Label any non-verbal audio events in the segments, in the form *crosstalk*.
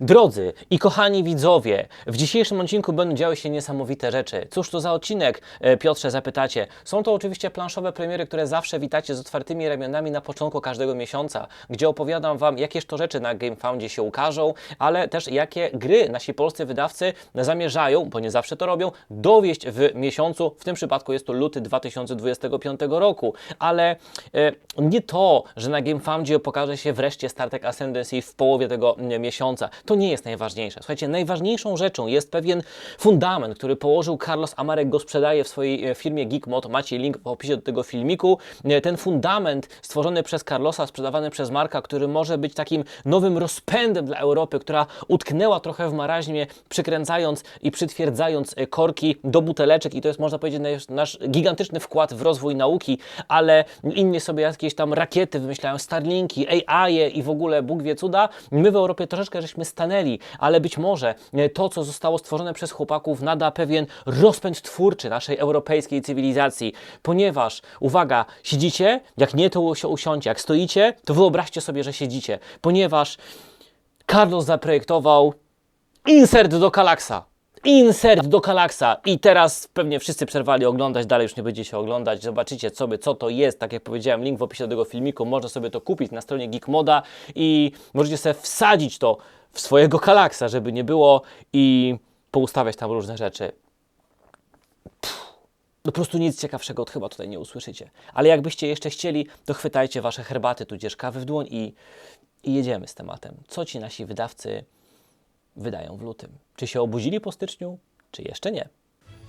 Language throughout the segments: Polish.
Drodzy i kochani widzowie, w dzisiejszym odcinku będą działy się niesamowite rzeczy. Cóż to za odcinek, e, Piotrze, zapytacie? Są to oczywiście planszowe premiery, które zawsze witacie z otwartymi ramionami na początku każdego miesiąca, gdzie opowiadam Wam, jakież to rzeczy na GameFoundzie się ukażą, ale też jakie gry nasi polscy wydawcy zamierzają, bo nie zawsze to robią, dowieść w miesiącu. W tym przypadku jest to luty 2025 roku, ale e, nie to, że na GameFoundzie pokaże się wreszcie Startek Ascendancy w połowie tego mm, miesiąca. To nie jest najważniejsze. Słuchajcie, najważniejszą rzeczą jest pewien fundament, który położył Carlos Amarek, go sprzedaje w swojej e, firmie Geekmod. Macie link w opisie do tego filmiku. E, Ten fundament stworzony przez Carlosa, sprzedawany przez Marka, który może być takim nowym rozpędem dla Europy, która utknęła trochę w maraźmie, przykręcając i przytwierdzając e, korki do buteleczek i to jest, można powiedzieć, nasz, gigantyczny wkład w rozwój nauki, ale inni sobie jakieś tam rakiety wymyślają, Starlinki, AI i w ogóle Bóg wie cuda. My w Europie troszeczkę żeśmy stanęli, ale być może e, to, co zostało stworzone przez chłopaków, nada pewien rozpęd twórczy naszej europejskiej cywilizacji, ponieważ, uwaga, siedzicie, jak nie, to się usiądźcie, jak stoicie, to wyobraźcie sobie, że siedzicie, ponieważ Carlos zaprojektował insert do Kalaksa. Insert do Kalaksa. I teraz pewnie wszyscy przerwali oglądać, dalej już nie będziecie się oglądać. Zobaczycie sobie, co to jest. Tak jak powiedziałem, link w opisie do tego filmiku. Można sobie to kupić na stronie Geekmoda i możecie sobie wsadzić to w swojego Kalaksa, żeby nie było i poustawiać tam różne rzeczy. No po prostu nic ciekawszego chyba tutaj nie usłyszycie. Ale jakbyście jeszcze chcieli, to chwytajcie wasze herbaty tudzież kawy w dłoń i, i jedziemy z tematem. Co ci nasi wydawcy wydają w lutym? Czy się obudzili po styczniu, czy jeszcze nie?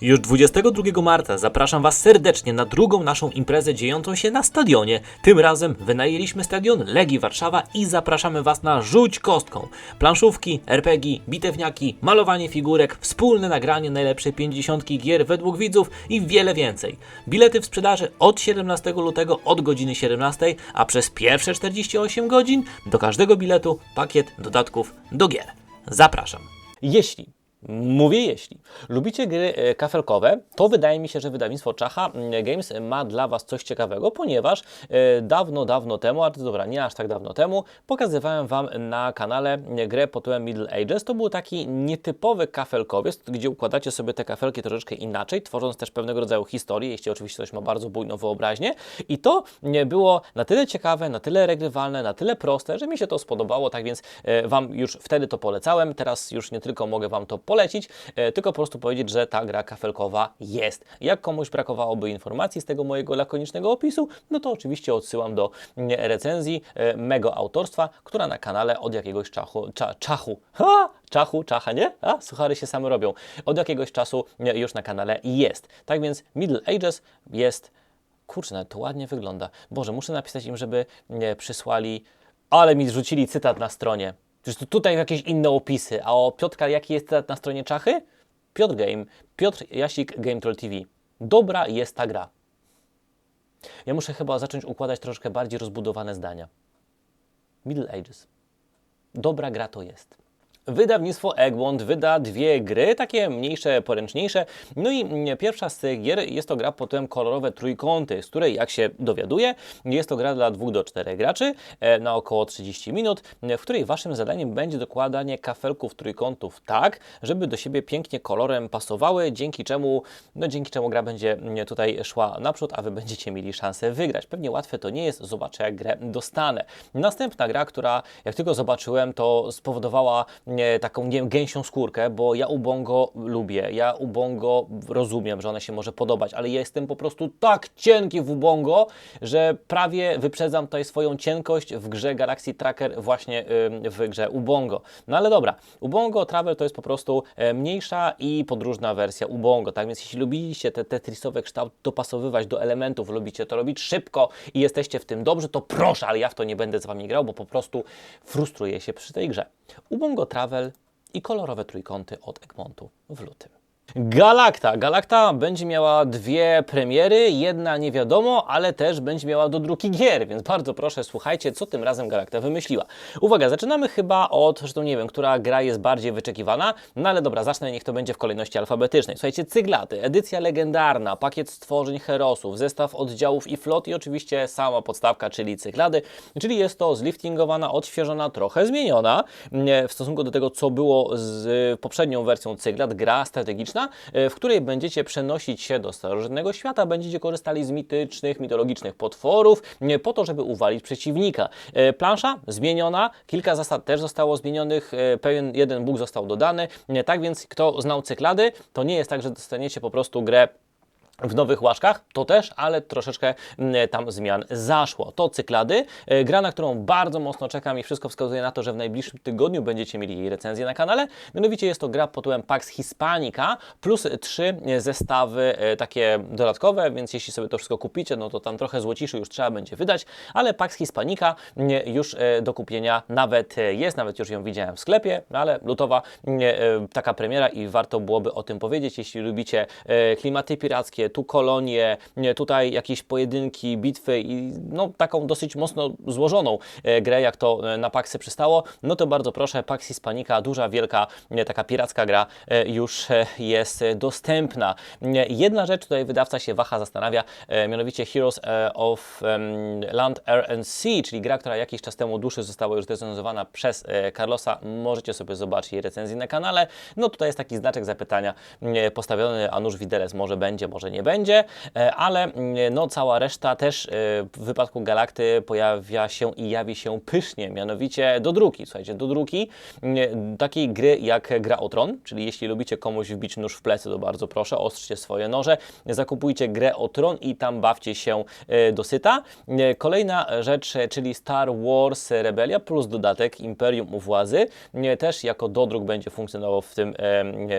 Już 22 marca zapraszam Was serdecznie na drugą naszą imprezę dziejącą się na stadionie. Tym razem wynajęliśmy stadion Legii Warszawa i zapraszamy Was na Rzuć Kostką. Planszówki, RPG, bitewniaki, malowanie figurek, wspólne nagranie najlepszej 50 gier według widzów i wiele więcej. Bilety w sprzedaży od 17 lutego od godziny 17, a przez pierwsze 48 godzin do każdego biletu pakiet dodatków do gier. Zapraszam. Jeśli, mówię jeśli, lubicie gry e, kafelkowe, to wydaje mi się, że wydawnictwo Czacha mm, Games ma dla Was coś ciekawego, ponieważ e, dawno, dawno temu, a to dobra, nie aż tak dawno temu, pokazywałem Wam na kanale e, grę pod tytułem Middle Ages. To był taki nietypowy kafelkowiec, gdzie układacie sobie te kafelki troszeczkę inaczej, tworząc też pewnego rodzaju historię, jeśli oczywiście ktoś ma bardzo bujną wyobraźnię. I to było na tyle ciekawe, na tyle regrywalne, na tyle proste, że mi się to spodobało, tak więc Wam już wtedy to polecałem. Teraz już nie tylko mogę Wam to polecić, e, tylko po prostu powiedzieć, że ta gra kafelkowa jest. Jak komuś brakowałoby informacji z tego mojego lakonicznego opisu, no to oczywiście odsyłam do mm, recenzji e, mego autorstwa, która na kanale od jakiegoś czachu, cza, czachu, ha, czachu, czacha, nie? A, suchary się same robią. Od jakiegoś czasu już na kanale jest. Tak więc Middle Ages jest Kurczę, nawet to ładnie wygląda. Boże, muszę napisać im, żeby przysłali. Ale mi zrzucili cytat na stronie. To tutaj jakieś inne opisy. A o Piotrka, jaki jest na stronie Czachy? Piotr Game, Piotr Jasik Game Troll TV. Dobra jest ta gra. Ja muszę chyba zacząć układać troszkę bardziej rozbudowane zdania. Middle Ages. Dobra gra to jest. Wydawnictwo Egmont wyda dwie gry, takie mniejsze, poręczniejsze. No i mm, pierwsza z tych gier jest to gra pod tytułem Kolorowe Trójkąty, z której, jak się dowiaduje, jest to gra dla 2 do 4 graczy e, na około 30 minut, e, w której waszym zadaniem będzie dokładanie kafelków trójkątów tak, żeby do siebie pięknie kolorem pasowały, dzięki czemu, no dzięki czemu gra będzie mm, tutaj szła naprzód, a wy będziecie mieli szansę wygrać. Pewnie łatwe to nie jest, zobaczę jak grę dostanę. Następna gra, która jak tylko zobaczyłem, to spowodowała nie, taką nie gęsią skórkę, bo ja Ubongo lubię, ja Ubongo rozumiem, że ona się może podobać, ale jestem po prostu tak cienki w Ubongo, że prawie wyprzedzam tutaj swoją cienkość w grze Galaxy Tracker właśnie w grze Ubongo. No ale dobra, Ubongo Travel to jest po prostu e, mniejsza i podróżna wersja Ubongo, tak więc jeśli lubiliście te tetrisowe kształty dopasowywać do elementów, lubicie to robić szybko i jesteście w tym dobrzy, to proszę, ale ja w to nie będę z Wami grał, bo po prostu frustruję się przy tej grze. Ubongo Travel i kolorowe trójkąty od Egmontu w lutym. Galacta. Galacta będzie miała dwie premiery, jedna nie wiadomo, ale też będzie miała do drugi gier, więc bardzo proszę, słuchajcie, co tym razem Galacta wymyśliła. Uwaga, zaczynamy chyba od, zresztą nie wiem, która gra jest bardziej wyczekiwana, no ale dobra, zacznę, niech to będzie w kolejności alfabetycznej. Słuchajcie, Cyglaty, edycja legendarna, pakiet stworzeń herosów, zestaw oddziałów i flot i oczywiście sama podstawka, czyli Cyklady, czyli jest to zliftingowana, odświeżona, trochę zmieniona w stosunku do tego, co było z poprzednią wersją Cyglad, gra strategiczna, e, w której będziecie przenosić się do starożytnego świata, będziecie korzystali z mitycznych, mitologicznych potworów, po to, żeby uwalić przeciwnika. E, Plansza zmieniona, kilka zasad też zostało zmienionych, e, pewien jeden bóg został dodany, tak więc kto znał Cyklady, to nie jest tak, że dostaniecie po prostu grę w nowych łaszkach, to też, ale troszeczkę mm, tam zmian zaszło. To Cyklady, e, gra, na którą bardzo mocno czekam i wszystko wskazuje na to, że w najbliższym tygodniu będziecie mieli jej recenzję na kanale. Mianowicie jest to gra pod tytułem Pax Hispanica plus trzy zestawy e, takie dodatkowe, więc jeśli sobie to wszystko kupicie, no to tam trochę złociszy już trzeba będzie wydać, ale Pax Hispanica mm, już e, do kupienia nawet e, jest, nawet już ją widziałem w sklepie, ale lutowa mm, e, taka premiera i warto byłoby o tym powiedzieć, jeśli lubicie e, klimaty pirackie, tu kolonie, nie, tutaj jakieś pojedynki, bitwy i no, taką dosyć mocno złożoną e, grę, jak to e, na Paxy przystało, no to bardzo proszę, Pax Hispanica, duża, wielka, taka piracka gra e, już jest dostępna. Jedna rzecz, tutaj wydawca się waha, zastanawia, mianowicie Heroes of Land, Air and Sea, czyli gra, która jakiś czas temu dłuższy została już zrecenzowana przez Carlosa. Możecie sobie zobaczyć jej recenzję na kanale. No tutaj jest taki znaczek zapytania postawiony, a nuż widelec może będzie, może nie będzie, e, ale mm, no cała reszta też e, w wypadku Galakty pojawia się i jawi się pysznie, mianowicie do druki. Słuchajcie, do druki mm, takiej gry jak Gra o Tron, czyli jeśli lubicie komuś wbić nóż w plecy, to bardzo proszę, ostrzcie swoje noże, zakupujcie Grę o Tron i tam bawcie się e, dosyta. Kolejna rzecz, czyli Star Wars Rebelia plus dodatek Imperium u Władzy, też jako dodruk będzie funkcjonował w tym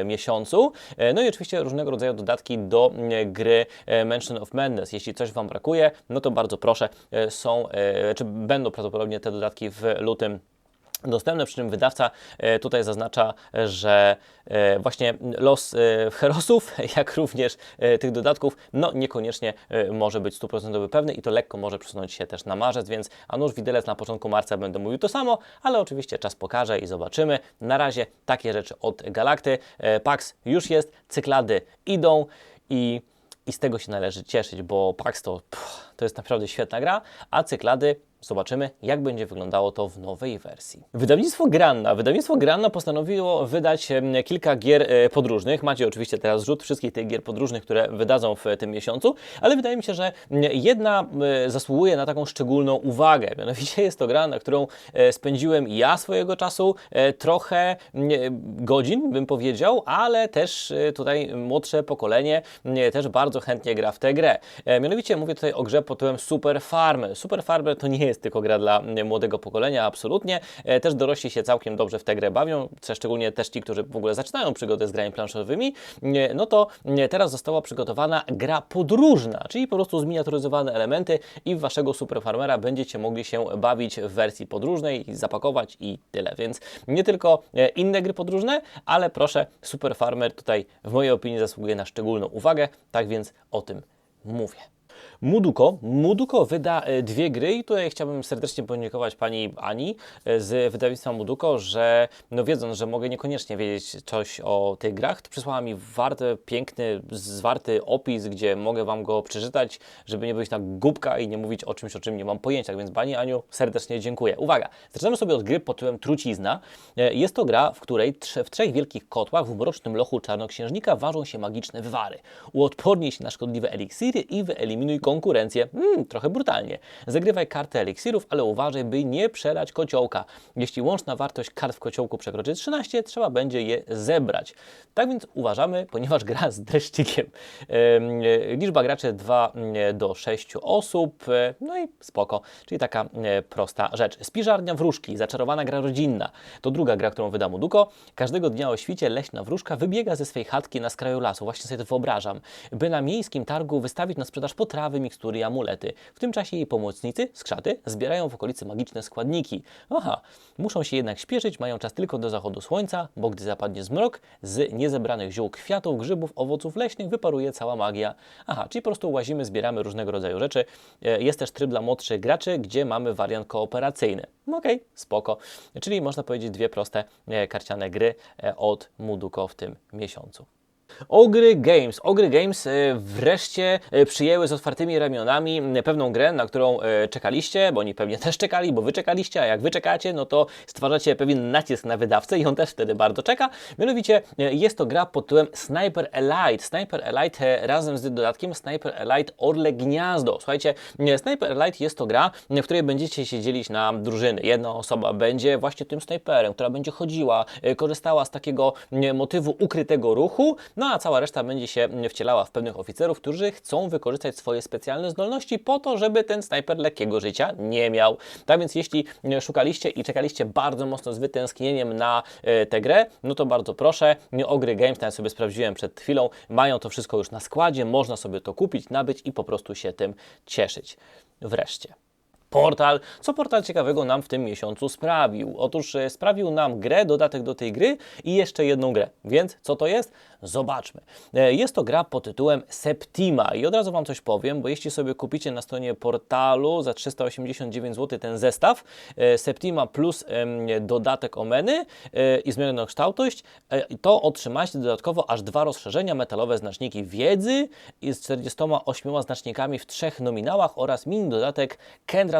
miesiącu. No i oczywiście różnego rodzaju dodatki do gry e, Mansion of Madness. Jeśli coś Wam brakuje, no to bardzo proszę, e, są, e, czy będą prawdopodobnie te dodatki w lutym dostępne, przy czym wydawca tutaj zaznacza, że właśnie los herosów, *laughs* jak również tych dodatków, no niekoniecznie może być stuprocentowy pewny i to lekko może przesunąć się też na marzec, więc a nuż widelec na początku marca będę mówił to samo, ale oczywiście czas pokaże i zobaczymy. Na razie takie rzeczy od Galakty. Pax już jest, cyklady idą i i z tego się należy cieszyć, bo Pax to, pff, to jest naprawdę świetna gra, a cyklady Zobaczymy, jak będzie wyglądało to w nowej wersji. Wydawnictwo Granna. Wydawnictwo Granna postanowiło wydać kilka gier e, podróżnych. Macie oczywiście teraz rzut wszystkich tych gier podróżnych, które wydadzą w tym miesiącu, ale wydaje mi się, że jedna zasługuje na taką szczególną uwagę. Mianowicie jest to gra, na którą e, spędziłem ja swojego czasu e, trochę godzin, bym powiedział, ale też tutaj młodsze pokolenie też bardzo chętnie gra w tę grę. Mianowicie mówię tutaj o grze pod tytułem Super Farmer. Super Farmer to nie jest tylko gra dla mm, młodego pokolenia, absolutnie. E, Też dorośli się całkiem dobrze w tę grę bawią, szczególnie też ci, którzy w ogóle zaczynają przygodę z grami planszowymi. Nie, No to teraz została przygotowana gra podróżna, czyli po prostu zminiaturyzowane elementy i w waszego Super Farmera będziecie mogli się bawić w wersji podróżnej zapakować i tyle. Więc nie tylko e, inne gry podróżne, ale proszę, Super Farmer tutaj w mojej opinii zasługuje na szczególną uwagę, tak więc o tym mówię. Muduko. Muduko wyda e, dwie gry i tutaj chciałbym serdecznie podziękować pani Ani e, z wydawnictwa Muduko, że no wiedząc, że mogę niekoniecznie wiedzieć coś o tych grach, to przysłała mi warty, piękny, zwarty opis, gdzie mogę wam go przeczytać, żeby nie być tak głupka i nie mówić o czymś, o czym nie mam pojęcia. Więc pani Aniu serdecznie dziękuję. Uwaga, zaczynamy sobie od gry pod tytułem Trucizna. E, Jest to gra, w której w trzech wielkich kotłach w mrocznym lochu czarnoksiężnika ważą się magiczne wywary. Uodpornij się na szkodliwe eliksiry i wyeliminuj konkurencję. Hmm, trochę brutalnie. Zagrywaj kartę eliksirów, ale uważaj, by nie przelać kociołka. Jeśli łączna wartość kart w kociołku przekroczy 13, trzeba będzie je zebrać. Tak więc uważamy, *laughs* ponieważ gra z dreszczykiem. Em, e, Liczba graczy 2 do 6 osób, e, no i spoko, czyli taka e, prosta rzecz. Spiżarnia wróżki, zaczarowana gra rodzinna. To druga gra, którą wyda Muduko. Każdego dnia o świcie leśna wróżka wybiega ze swej chatki na skraju lasu. Właśnie sobie to wyobrażam. By na miejskim targu wystawić na sprzedaż potrawy mikstury i amulety. W tym czasie jej pomocnicy, skrzaty, zbierają w okolicy magiczne składniki. Aha, muszą się jednak śpieszyć, mają czas tylko do zachodu słońca, bo gdy zapadnie zmrok, z niezebranych ziół, kwiatów, grzybów, owoców leśnych wyparuje cała magia. Aha, czyli po prostu łazimy, zbieramy różnego rodzaju rzeczy. E, Jest też tryb dla młodszych graczy, gdzie mamy wariant kooperacyjny. Okej, spoko. Czyli można powiedzieć dwie proste e, karciane gry e, od Muduko w tym miesiącu. Ogry Games. Ogry Games e, wreszcie e, przyjęły z otwartymi ramionami pewną grę, na którą e, czekaliście, bo oni pewnie *laughs* też czekali, bo wy czekaliście, a jak wy czekacie, no to stwarzacie pewien nacisk na wydawcę i on też wtedy bardzo czeka. Mianowicie jest to gra pod tytułem Sniper Elite. Sniper Elite razem z dodatkiem Sniper Elite Orle Gniazdo. Słuchajcie, Sniper Elite jest to gra, w której będziecie się dzielić na drużyny. Jedna osoba będzie właśnie tym snajperem, która będzie chodziła, korzystała z takiego motywu ukrytego ruchu, no a cała reszta będzie się wcielała w pewnych oficerów, którzy chcą wykorzystać swoje specjalne zdolności po to, żeby ten snajper lekkiego życia nie miał. Tak więc jeśli szukaliście i czekaliście bardzo mocno z wytęsknieniem na e, tę grę, no to bardzo proszę, Ogry Games, tam sobie sprawdziłem przed chwilą, mają to wszystko już na składzie, można sobie to kupić, nabyć i po prostu się tym cieszyć. Wreszcie. Portal. Co portal ciekawego nam w tym miesiącu sprawił? Otóż e, sprawił nam grę, dodatek do tej gry i jeszcze jedną grę. Więc co to jest? Zobaczmy. E, Jest to gra pod tytułem Septima i od razu Wam coś powiem, bo jeśli sobie kupicie na stronie portalu za 389 zł ten zestaw e, Septima plus dodatek Omeny i zmienioną kształtość, to otrzymacie dodatkowo aż dwa rozszerzenia, metalowe znaczniki wiedzy z 48 znacznikami w trzech nominałach oraz mini dodatek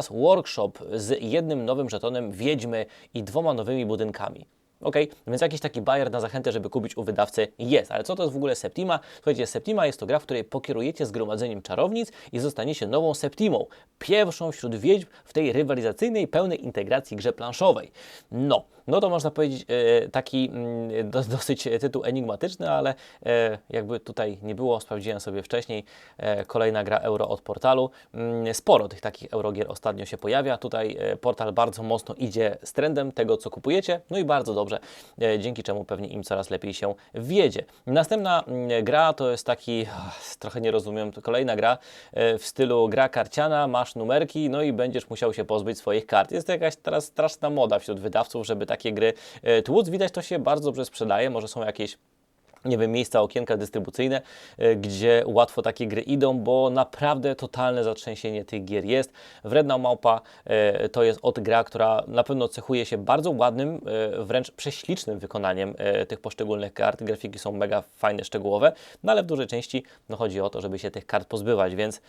Kendras Workshop z jednym nowym żetonem Wiedźmy i dwoma nowymi budynkami. Ok, więc jakiś taki bajer na zachętę, żeby kupić u wydawcy jest. Ale co to jest w ogóle Septima? Słuchajcie, Septima jest to gra, w której pokierujecie zgromadzeniem czarownic i zostaniecie nową Septimą. Pierwszą wśród wiedźm w tej rywalizacyjnej, pełnej integracji grze planszowej. No, no to można powiedzieć e, taki mm, do, dosyć tytuł enigmatyczny, ale e, jakby tutaj nie było, sprawdziłem sobie wcześniej, e, kolejna gra euro od portalu. Mm, Sporo tych takich eurogier ostatnio się pojawia. Tutaj portal bardzo mocno idzie z trendem tego, co kupujecie, no i bardzo dobrze, dzięki czemu pewnie im coraz lepiej się wiedzie. Następna mm, gra to jest taki, trochę nie rozumiem, kolejna gra w stylu gra karciana, masz numerki, no i będziesz musiał się pozbyć swoich kart. Jest to jakaś teraz straszna moda wśród wydawców, żeby takie gry e, tłuc. Widać, to się bardzo dobrze sprzedaje, może są jakieś nie wiem, miejsca, okienka dystrybucyjne, e, gdzie łatwo takie gry idą, bo naprawdę totalne zatrzęsienie tych gier jest. Wredna Małpa e, to jest od gra, która na pewno cechuje się bardzo ładnym, wręcz prześlicznym wykonaniem tych poszczególnych kart. Grafiki są mega fajne, szczegółowe, no ale w dużej części no, chodzi o to, żeby się tych kart pozbywać, więc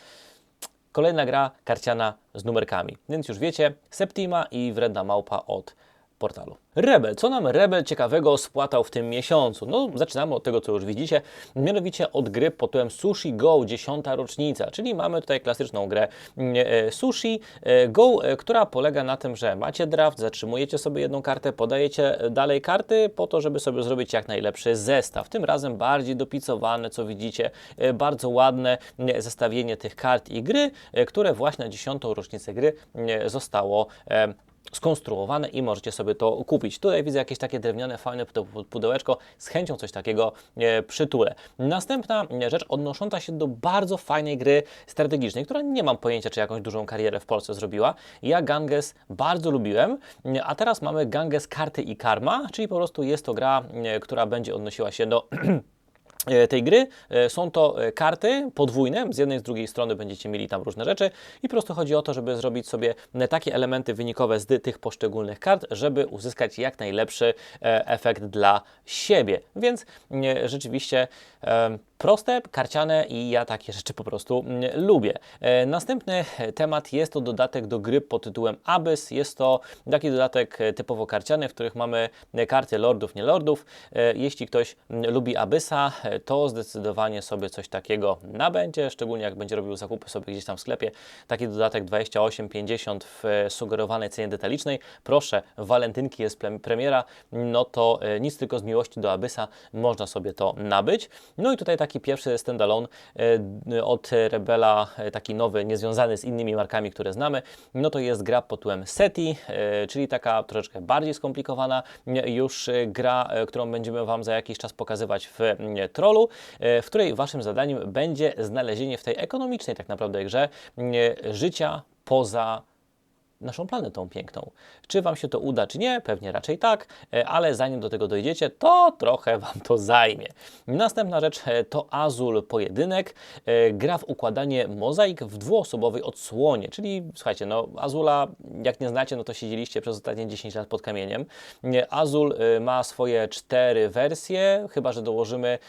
kolejna gra karciana z numerkami. Więc już wiecie, Septima i Wredna Małpa od portalu. Rebel. Co nam Rebel ciekawego spłatał w tym miesiącu? No, zaczynamy od tego, co już widzicie, mianowicie od gry pod tytułem Sushi Go, dziesiąta rocznica, czyli mamy tutaj klasyczną grę mm, e, Sushi e, Go, e, która polega na tym, że macie draft, zatrzymujecie sobie jedną kartę, podajecie dalej karty po to, żeby sobie zrobić jak najlepszy zestaw. Tym razem bardziej dopicowane, co widzicie, bardzo ładne mm, zestawienie tych kart i gry, które właśnie na dziesiątą rocznicę gry mm, zostało skonstruowane i możecie sobie to kupić. Tutaj widzę jakieś takie drewniane, fajne pude- pudełeczko, z chęcią coś takiego e, przytulę. Następna e, rzecz odnosząca się do bardzo fajnej gry strategicznej, która nie mam pojęcia, czy jakąś dużą karierę w Polsce zrobiła. Ja Ganges bardzo lubiłem, e, a teraz mamy Ganges Karty i Karma, czyli po prostu jest to gra, która będzie odnosiła się do *clears throat* tej gry. E, Są to e, karty podwójne, z jednej i z drugiej strony będziecie mieli tam różne rzeczy i po prostu chodzi o to, żeby zrobić sobie e, takie elementy wynikowe z tych poszczególnych kart, żeby uzyskać jak najlepszy e, efekt dla siebie. Więc e, rzeczywiście e, proste, karciane i ja takie rzeczy po prostu mm, lubię. E, Następny temat jest to dodatek do gry pod tytułem Abyss. Jest to taki dodatek e, typowo karciany, w których mamy e, karty lordów, nie lordów. Jeśli ktoś mm, lubi Abyssa, to zdecydowanie sobie coś takiego nabędzie, szczególnie jak będzie robił zakupy sobie gdzieś tam w sklepie. Taki dodatek 28,50 w sugerowanej cenie detalicznej. Proszę, walentynki jest premiera, no to nic tylko z miłości do Abyssa można sobie to nabyć. No i tutaj takie taki pierwszy standalone e, od Rebela, e, taki nowy, niezwiązany z innymi markami, które znamy, no to jest gra pod tytułem SETI, e, czyli taka troszeczkę bardziej skomplikowana już gra, którą będziemy Wam za jakiś czas pokazywać w Trollu, e, w której Waszym zadaniem będzie znalezienie w tej ekonomicznej tak naprawdę grze życia poza naszą planetą piękną. Czy Wam się to uda, czy nie? Pewnie raczej tak, e, ale zanim do tego dojdziecie, to trochę Wam to zajmie. Następna rzecz e, to Azul Pojedynek. E, Gra w układanie mozaik w dwuosobowej odsłonie, czyli słuchajcie, no Azula, jak nie znacie, no to siedzieliście przez ostatnie 10 lat pod kamieniem. Nie, Azul ma swoje cztery wersje, chyba że dołożymy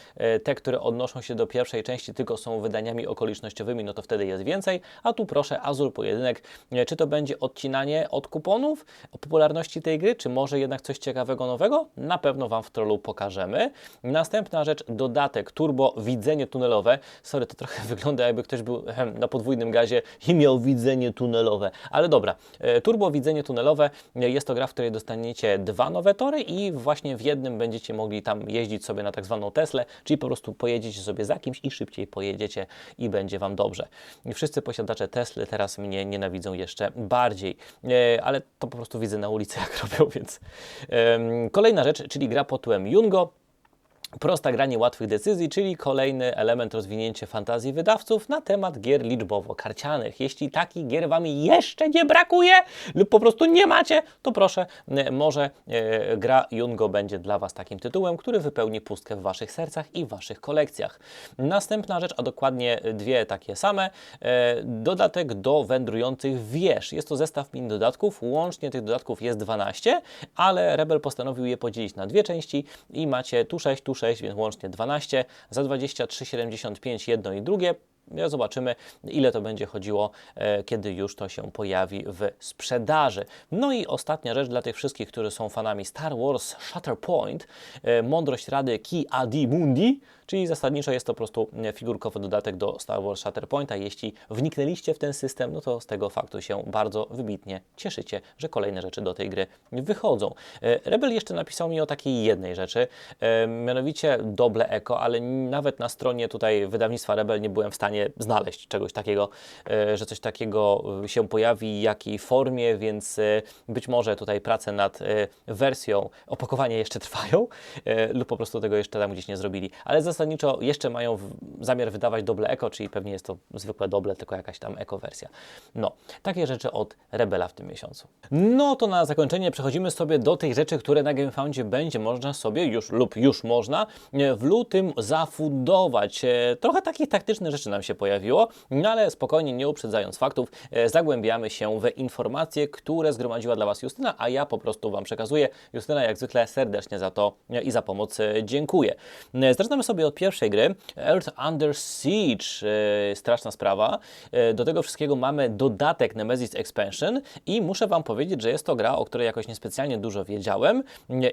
te, które odnoszą się do pierwszej części, tylko są wydaniami okolicznościowymi, no to wtedy jest więcej. A tu proszę, Azul Pojedynek, czy to będzie odcinanie od kuponów, o popularności tej gry, czy może jednak coś ciekawego nowego? Na pewno Wam w trollu pokażemy. Następna rzecz, dodatek Turbo Widzenie Tunelowe. Sorry, to trochę *laughs* wygląda jakby ktoś był ehem, na podwójnym gazie i miał widzenie tunelowe. Ale dobra, e, Turbo Widzenie Tunelowe e, jest to gra, w której dostaniecie dwa nowe tory i właśnie w jednym będziecie mogli tam jeździć sobie na tak zwaną Teslę, czyli po prostu pojedziecie sobie za kimś i szybciej pojedziecie i będzie Wam dobrze. Wszyscy posiadacze Tesly teraz mnie nienawidzą jeszcze bardziej, e, ale to po prostu widzę na ulicy *laughs* jak robią, więc... Kolejna rzecz, czyli gra pod tytułem Jungo. Prosta granie łatwych decyzji, czyli kolejny element rozwinięcia fantazji wydawców na temat gier liczbowo-karcianych. Jeśli takich gier Wam jeszcze nie brakuje lub po prostu nie macie, to proszę, może e, gra Jungo będzie dla Was takim tytułem, który wypełni pustkę w Waszych sercach i Waszych kolekcjach. Następna rzecz, a dokładnie dwie takie same, e, dodatek do wędrujących wież. Jest to zestaw mini dodatków, łącznie tych dodatków jest 12, ale Rebel postanowił je podzielić na dwie części i macie tu 6, tu 6, więc łącznie 12, za 23,75 jedno i drugie. Zobaczymy, ile to będzie chodziło, e, kiedy już to się pojawi w sprzedaży. No i ostatnia rzecz dla tych wszystkich, którzy są fanami Star Wars Shatterpoint, e, Mądrość Rady Ki Adi Mundi, czyli zasadniczo jest to po prostu e, figurkowy dodatek do Star Wars Shatterpointa. Jeśli wniknęliście w ten system, no to z tego faktu się bardzo wybitnie cieszycie, że kolejne rzeczy do tej gry wychodzą. Rebel jeszcze napisał mi o takiej jednej rzeczy, mianowicie Doble Eco, ale nawet na stronie tutaj wydawnictwa Rebel nie byłem w stanie znaleźć czegoś takiego, e, że coś takiego e, się pojawi, w jakiej formie, więc e, być może tutaj prace nad wersją opakowania jeszcze trwają lub po prostu tego jeszcze tam gdzieś nie zrobili. Ale zasadniczo jeszcze mają zamiar wydawać Doble Eco, czyli pewnie jest to zwykłe Doble, tylko jakaś tam Eco wersja. No, takie rzeczy od Rebela w tym miesiącu. No to na zakończenie przechodzimy sobie do tych rzeczy, które na GameFoundzie będzie można sobie już lub już można w lutym zafundować. Trochę takich taktycznych rzeczy nam się pojawiło, no ale spokojnie, nie uprzedzając faktów, e, zagłębiamy się w informacje, które zgromadziła dla Was Justyna, a ja po prostu Wam przekazuję. Justyna, jak zwykle, serdecznie za to e, i za pomoc e, dziękuję. Zaczynamy sobie od pierwszej gry, Earth Under Siege. Straszna sprawa. Do tego wszystkiego mamy dodatek Nemesis Expansion i muszę Wam powiedzieć, że jest to gra, o której jakoś niespecjalnie dużo wiedziałem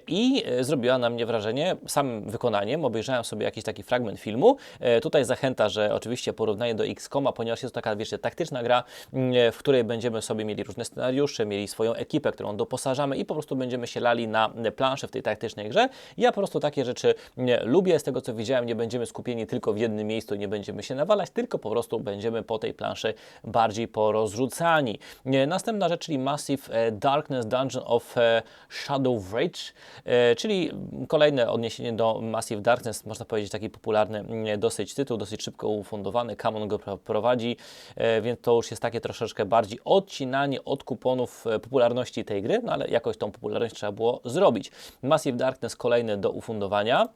i zrobiła na mnie wrażenie samym wykonaniem. Obejrzałem sobie jakiś taki fragment filmu. Tutaj zachęta, że oczywiście porównanie do XCOMa, ponieważ jest to taka, wiecie, taktyczna gra, mm, w której będziemy sobie mieli różne scenariusze, mieli swoją ekipę, którą doposażamy i po prostu będziemy się lali na planszę w tej taktycznej grze. Ja po prostu takie rzeczy nie, lubię. Z tego co widziałem, nie będziemy skupieni tylko w jednym miejscu, nie będziemy się nawalać, tylko po prostu będziemy po tej planszy bardziej porozrzucani. Następna rzecz, czyli Massive e, Darkness Dungeon of e, Shadow Rage, e, czyli kolejne odniesienie do Massive Darkness, można powiedzieć taki popularny mm, dosyć tytuł, dosyć szybko ufundowany, Kamon go pro- prowadzi, e, więc to już jest takie troszeczkę bardziej odcinanie od kuponów e, popularności tej gry, no ale jakoś tą popularność trzeba było zrobić. Massive Darkness kolejny do ufundowania.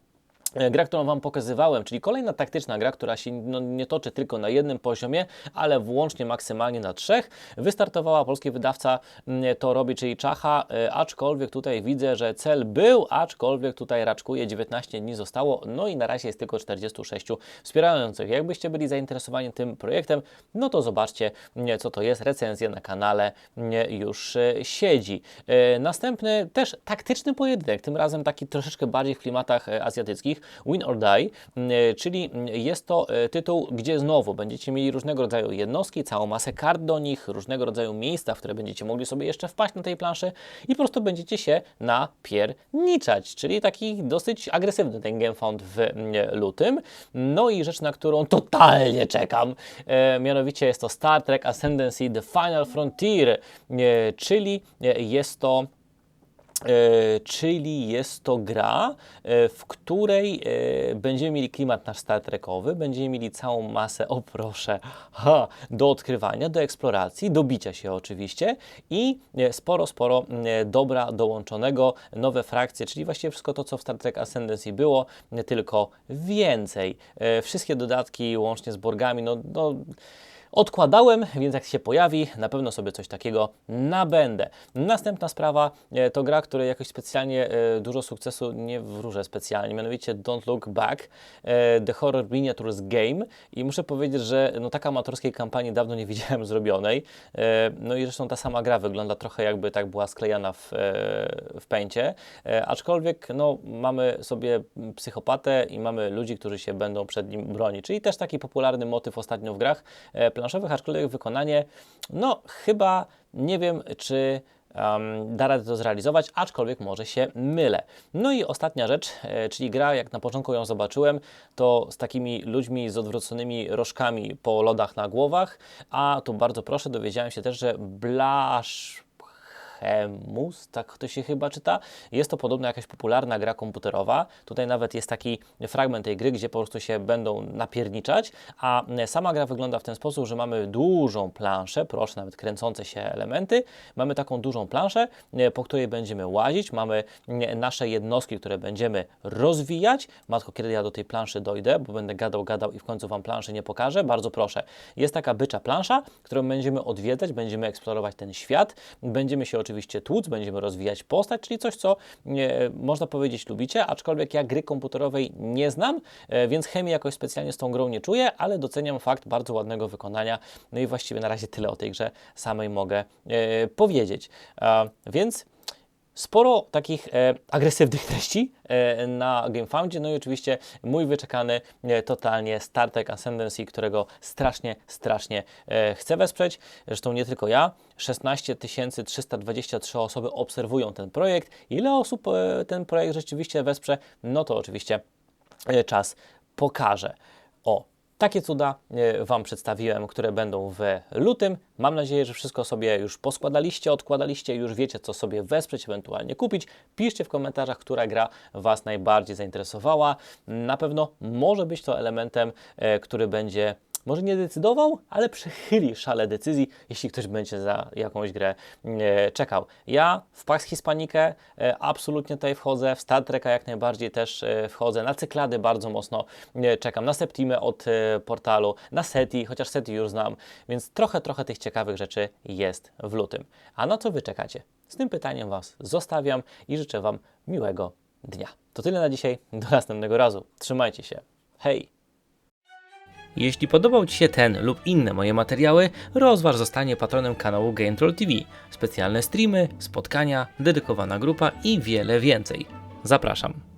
E, Gra, którą Wam pokazywałem, czyli kolejna taktyczna gra, która się no, nie toczy tylko na jednym poziomie, ale włącznie maksymalnie na trzech. Wystartowała polski wydawca, to robi, czyli Czacha, e, aczkolwiek tutaj widzę, że cel był, aczkolwiek tutaj raczkuje, 19 dni zostało, no i na razie jest tylko 46 wspierających. Jakbyście byli zainteresowani tym projektem, no to zobaczcie, co to jest. Recenzja na kanale już e, siedzi. Następny też taktyczny pojedynek, tym razem taki troszeczkę bardziej w klimatach azjatyckich. Win or Die, e, czyli jest to e, tytuł, gdzie znowu będziecie mieli różnego rodzaju jednostki, całą masę kart do nich, różnego rodzaju miejsca, w które będziecie mogli sobie jeszcze wpaść na tej planszy i po prostu będziecie się napierniczać, czyli taki dosyć agresywny ten GameFound w mm, lutym. No i rzecz, na którą totalnie czekam, e, mianowicie jest to Star Trek Ascendancy The Final Frontier, e, czyli e, jest to czyli jest to gra, e, w której e, będziemy mieli klimat nasz Star Trekowy, będziemy mieli całą masę, o proszę, ha, do odkrywania, do eksploracji, do bicia się oczywiście i e, sporo, sporo e, dobra dołączonego, nowe frakcje, czyli właściwie wszystko to, co w Star Trek Ascendancy było, tylko więcej. E, Wszystkie dodatki łącznie z Borgami, no, no Odkładałem, więc jak się pojawi, na pewno sobie coś takiego nabędę. Następna sprawa e, to gra, której jakoś specjalnie e, dużo sukcesu nie wróżę specjalnie, mianowicie Don't Look Back, e, The Horror Miniatures Game i muszę powiedzieć, że no, tak amatorskiej kampanii dawno nie *laughs* widziałem zrobionej. No i zresztą ta sama gra wygląda trochę jakby tak była sklejana w, w pęcie, aczkolwiek no, mamy sobie psychopatę i mamy ludzi, którzy się będą przed nim bronić, czyli też taki popularny motyw ostatnio w grach planszowych, aczkolwiek wykonanie, no chyba nie wiem, czy um, da radę to zrealizować, aczkolwiek może się mylę. No i ostatnia rzecz, e, czyli gra, jak na początku ją zobaczyłem, to z takimi ludźmi z odwróconymi rożkami po lodach na głowach, a tu bardzo proszę, dowiedziałem się też, że Blasz Chemus, tak to się chyba czyta. Jest to podobno jakaś popularna gra komputerowa. Tutaj nawet jest taki fragment tej gry, gdzie po prostu się będą napierniczać, a sama gra wygląda w ten sposób, że mamy dużą planszę, proszę, nawet kręcące się elementy. Mamy taką dużą planszę, po której będziemy łazić, mamy nasze jednostki, które będziemy rozwijać. Matko, kiedy ja do tej planszy dojdę, bo będę gadał, gadał i w końcu Wam planszy nie pokażę, bardzo proszę. Jest taka bycza plansza, którą będziemy odwiedzać, będziemy eksplorować ten świat, będziemy się oczywiście tłuc, będziemy rozwijać postać, czyli coś, co e, można powiedzieć lubicie, aczkolwiek ja gry komputerowej nie znam, e, więc chemii jakoś specjalnie z tą grą nie czuję, ale doceniam fakt bardzo ładnego wykonania. No i właściwie na razie tyle o tej grze samej mogę e, powiedzieć. E, więc Sporo takich e, agresywnych treści e, na GameFoundzie, no i oczywiście mój wyczekany e, totalnie Star Trek Ascendancy, którego strasznie, strasznie e, chcę wesprzeć. Zresztą nie tylko ja, 16 323 osoby obserwują ten projekt. Ile osób e, ten projekt rzeczywiście wesprze, no to oczywiście e, czas pokaże. Takie cuda e, Wam przedstawiłem, które będą w lutym. Mam nadzieję, że wszystko sobie już poskładaliście, odkładaliście, już wiecie, co sobie wesprzeć, ewentualnie kupić. Piszcie w komentarzach, która gra Was najbardziej zainteresowała. Na pewno może być to elementem, e, który będzie może nie decydował, ale przychyli szale decyzji, jeśli ktoś będzie za jakąś grę e, czekał. Ja w Pax Hispanikę e, absolutnie tutaj wchodzę, w Star Treka jak najbardziej też e, wchodzę, na Cyklady bardzo mocno e, czekam, na Septimę od e, portalu, na Seti, chociaż Seti już znam, więc trochę, trochę tych ciekawych rzeczy jest w lutym. A na co Wy czekacie? Z tym pytaniem Was zostawiam i życzę Wam miłego dnia. To tyle na dzisiaj, do następnego razu. Trzymajcie się. Hej! Jeśli podobał Ci się ten lub inne moje materiały, rozważ zostanie patronem kanału GameTroll TV. Specjalne streamy, spotkania, dedykowana grupa i wiele więcej. Zapraszam.